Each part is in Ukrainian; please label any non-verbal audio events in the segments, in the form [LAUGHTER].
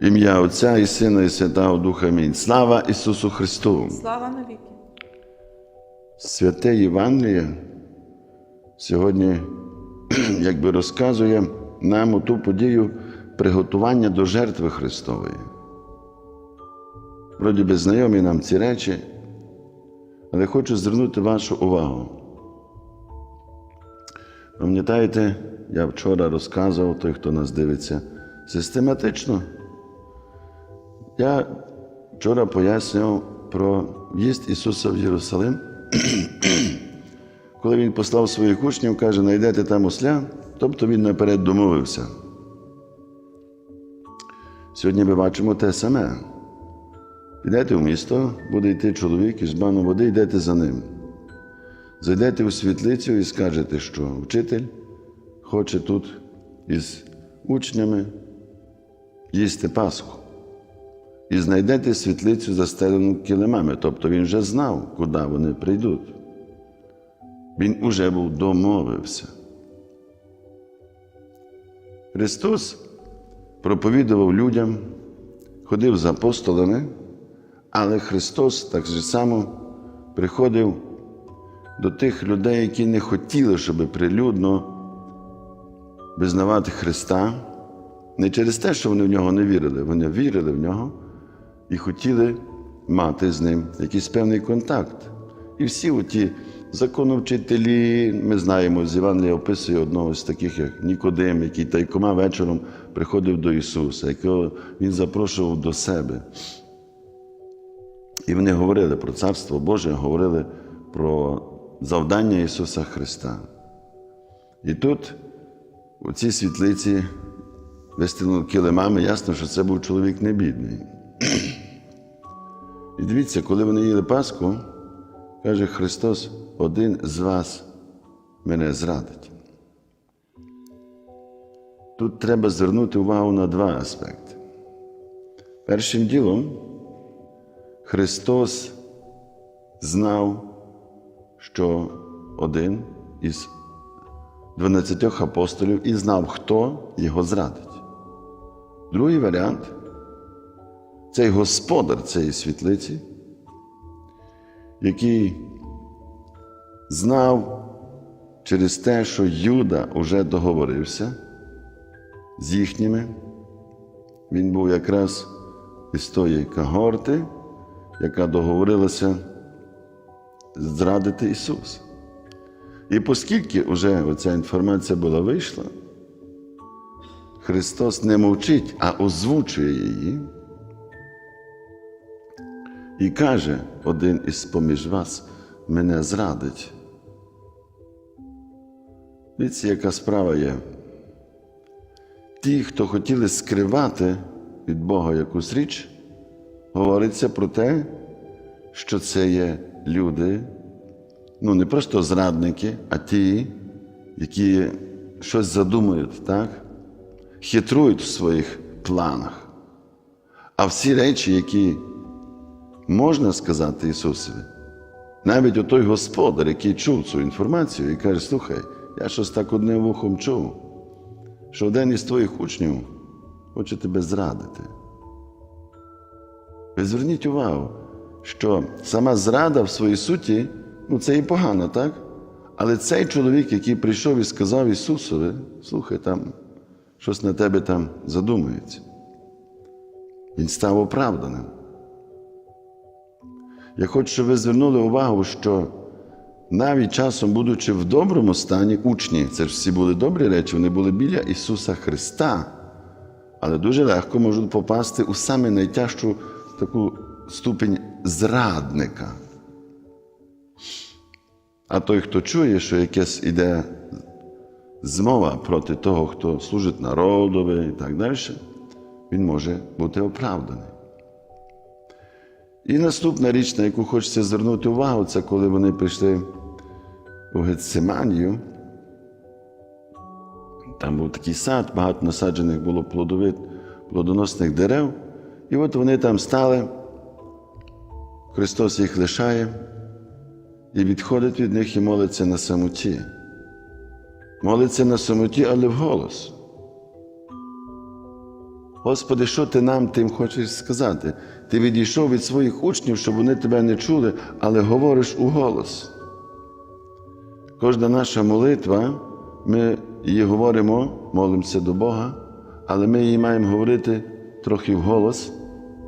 Ім'я Отця і Сина, і Святого Духа. Амінь. Слава Ісусу Христу! Слава навіки. Святе Євангеліє сьогодні [CLEARS THROAT] якби розказує нам ту подію приготування до жертви Христової. Вроді би знайомі нам ці речі, але хочу звернути вашу увагу. Пам'ятаєте, я вчора розказував, той, хто нас дивиться, систематично. Я вчора пояснював про в'їзд Ісуса в Єрусалим, коли Він послав своїх учнів, каже, знайдете там осля, тобто Він наперед домовився. Сьогодні ми бачимо те саме. Підете в місто, буде йти чоловік із бану води, йдете за ним. Зайдете у світлицю і скажете, що вчитель хоче тут із учнями їсти Пасху. І знайдете світлицю застелену килимами, тобто він вже знав, куди вони прийдуть. Він уже був домовився. Христос проповідував людям, ходив з апостолами, але Христос так же само приходив до тих людей, які не хотіли, щоб прилюдно визнавати Христа, не через те, що вони в нього не вірили, вони вірили в нього і хотіли мати з ним якийсь певний контакт. І всі оті законовчителі, ми знаємо, з Євангелія описує одного з таких, як Нікодим, який тайкома вечором приходив до Ісуса, якого Він запрошував до себе. І вони говорили про Царство Боже, говорили про завдання Ісуса Христа. І тут, у цій світлиці, вистелено килимами, ясно, що це був чоловік небідний. І дивіться, коли вони їли Пасху, каже Христос, один з вас мене зрадить. Тут треба звернути увагу на два аспекти. Першим ділом, Христос знав, що один із 12 апостолів і знав, хто його зрадить. Другий варіант цей господар цієї світлиці, який знав через те, що Юда вже договорився з їхніми, він був якраз із тої когорти, яка договорилася зрадити Ісуса. І оскільки вже оця інформація була вийшла, Христос не мовчить, а озвучує її. І каже, один із поміж вас мене зрадить. Дивіться, яка справа є. Ті, хто хотіли скривати від Бога якусь річ, говориться про те, що це є люди, ну не просто зрадники, а ті, які щось задумують, так? хитрують в своїх планах. А всі речі, які можна сказати Ісусові, навіть отой господар, який чув цю інформацію і каже, слухай, я щось так одним вухом чув, що один із твоїх учнів хоче тебе зрадити. Ви зверніть увагу, що сама зрада в своїй суті, ну це і погано, так? Але цей чоловік, який прийшов і сказав Ісусові, слухай, там щось на тебе там задумується, він став оправданим. Я хочу, щоб ви звернули увагу, що навіть часом, будучи в доброму стані, учні, це ж всі були добрі речі, вони були біля Ісуса Христа, але дуже легко можуть попасти у саме найтяжчу таку ступень зрадника. А той, хто чує, що якась іде змова проти того, хто служить народові і так далі, він може бути оправданий. І наступна річ, на яку хочеться звернути увагу, це коли вони прийшли у Гециманію. Там був такий сад, багато насаджених було плодовит, плодоносних дерев. І от вони там стали, Христос їх лишає і відходить від них і молиться на самоті. Молиться на самоті, але вголос. Господи, що ти нам тим хочеш сказати? Ти відійшов від своїх учнів, щоб вони тебе не чули, але говориш у голос. Кожна наша молитва, ми її говоримо, молимося до Бога, але ми її маємо говорити трохи вголос,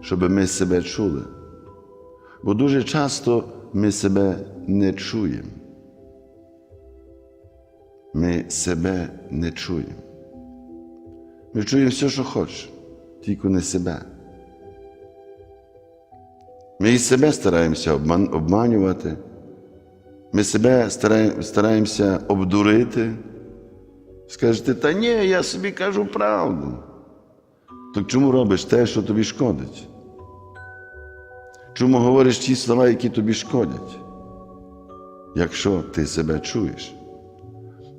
щоб ми себе чули. Бо дуже часто ми себе не чуємо. Ми себе не чуємо. Ми чуємо все, що хочеш, тільки не себе. Ми і себе стараємося обманювати. Ми себе стараємося обдурити. Скажете, та ні, я собі кажу правду. Так чому робиш те, що тобі шкодить? Чому говориш ті слова, які тобі шкодять? Якщо ти себе чуєш.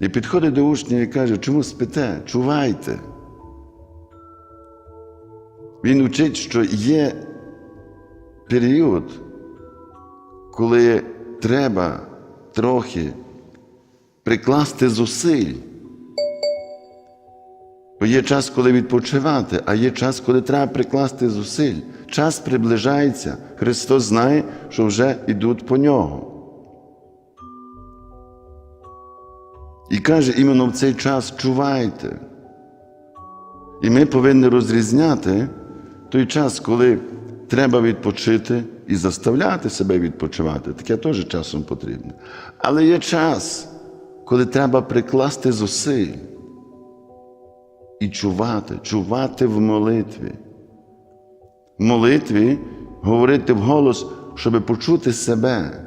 І підходить до учня і каже, чому спите? Чувайте. Він учить, що є період, коли треба трохи прикласти зусиль. Бо є час, коли відпочивати, а є час, коли треба прикласти зусиль. Час приближається. Христос знає, що вже йдуть по нього. І каже, іменно в цей час чувайте. І ми повинні розрізняти той час, коли треба відпочити і заставляти себе відпочивати. Таке теж часом потрібно. Але є час, коли треба прикласти зусиль і чувати, чувати в молитві. В молитві говорити вголос, щоб почути себе.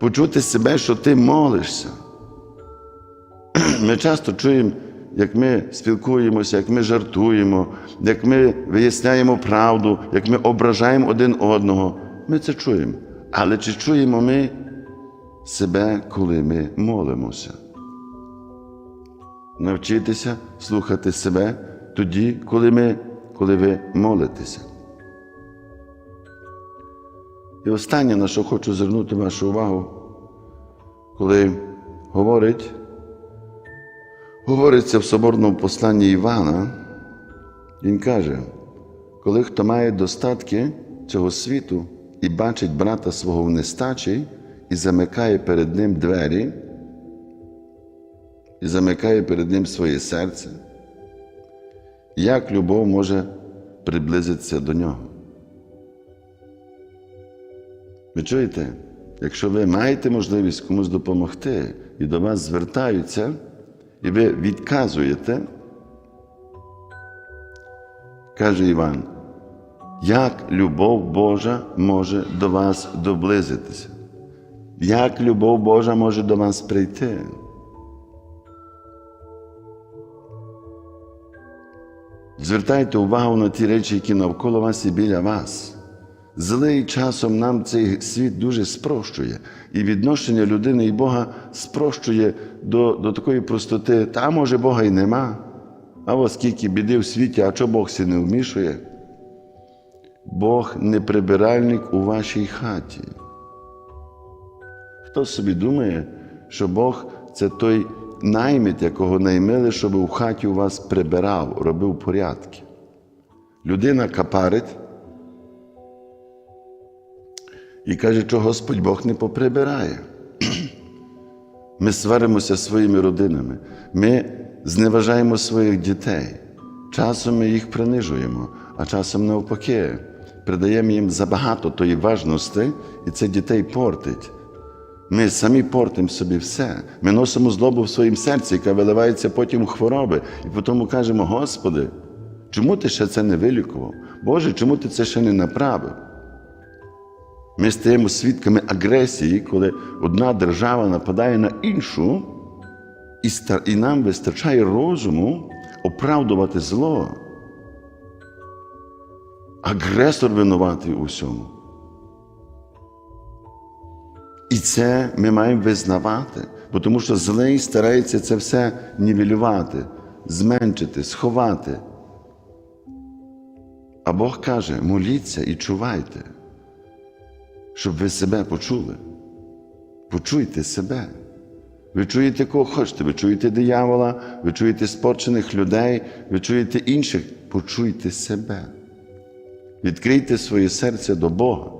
Почути себе, що ти молишся. [CLEARS THROAT] Ми часто чуємо, як ми спілкуємося, як ми жартуємо, як ми виясняємо правду, як ми ображаємо один одного. Ми це чуємо. Але чи чуємо ми себе, коли ми молимося? Навчитися слухати себе тоді, коли, ми, коли ви молитеся. І останнє, на що хочу звернути вашу увагу, коли говорить, говориться в соборному посланні Івана, він каже, коли хто має достатки цього світу і бачить брата свого в нестачі і замикає перед ним двері, і замикає перед ним своє серце, як любов може приблизитися до нього? Ви чуєте? Якщо ви маєте можливість комусь допомогти і до вас звертаються, і ви відказуєте, каже Іван, як любов Божа може до вас доблизитися? Як любов Божа може до вас прийти? Звертайте увагу на ті речі, які навколо вас і біля вас. Злий часом нам цей світ дуже спрощує, і відношення людини і Бога спрощує до, до такої простоти. Та може Бога й нема. А ось скільки біди в світі, а чого Бог се не вмішує? Бог не прибиральник у вашій хаті. Хто собі думає, що Бог це той наймит, якого наймили, щоб у хаті у вас прибирав, робив порядки. Людина капарить і каже, що Господь Бог не поприбирає. [CLEARS THROAT] Ми сваримося своїми родинами, ми зневажаємо своїх дітей. Часом ми їх принижуємо, а часом навпаки, придаємо їм забагато тої важності, і це дітей портить. Ми самі портимо собі все. Ми носимо злобу в своїм серці, яка виливається потім у хвороби. І потім кажемо, Господи, чому ти ще це не вилікував? Боже, чому ти це ще не направив? Ми стаємо свідками агресії, коли одна держава нападає на іншу, і, нам вистачає розуму оправдувати зло. Агресор винуватий у всьому. І це ми маємо визнавати, бо тому що злий старається це все нівелювати, зменшити, сховати. А Бог каже: моліться і чувайте, щоб ви себе почули. Почуйте себе. Ви чуєте кого хочете, ви чуєте диявола, ви чуєте спорчених людей, ви чуєте інших. Почуйте себе. Відкрийте своє серце до Бога.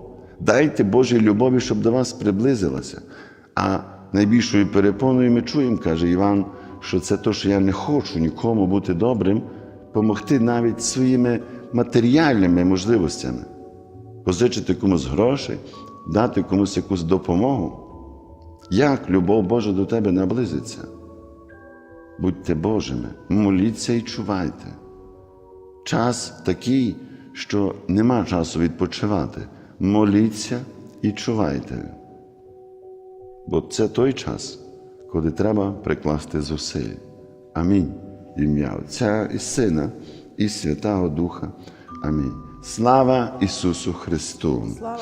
Дайте Божій любові, щоб до вас приблизилася. А найбільшою перепоною ми чуємо, каже Іван, що це то, що я не хочу нікому бути добрим, помогти навіть своїми матеріальними можливостями, позичити комусь грошей, дати комусь якусь допомогу. Як любов Божа до тебе наблизиться? Будьте Божими, моліться і чувайте. Час такий, що нема часу відпочивати. Моліться і чувайте. Бо це той час, коли треба прикласти зусиль. Амінь. Ім'я Отця і Сина, і Святого Духа. Амінь. Слава Ісусу Христу! Слава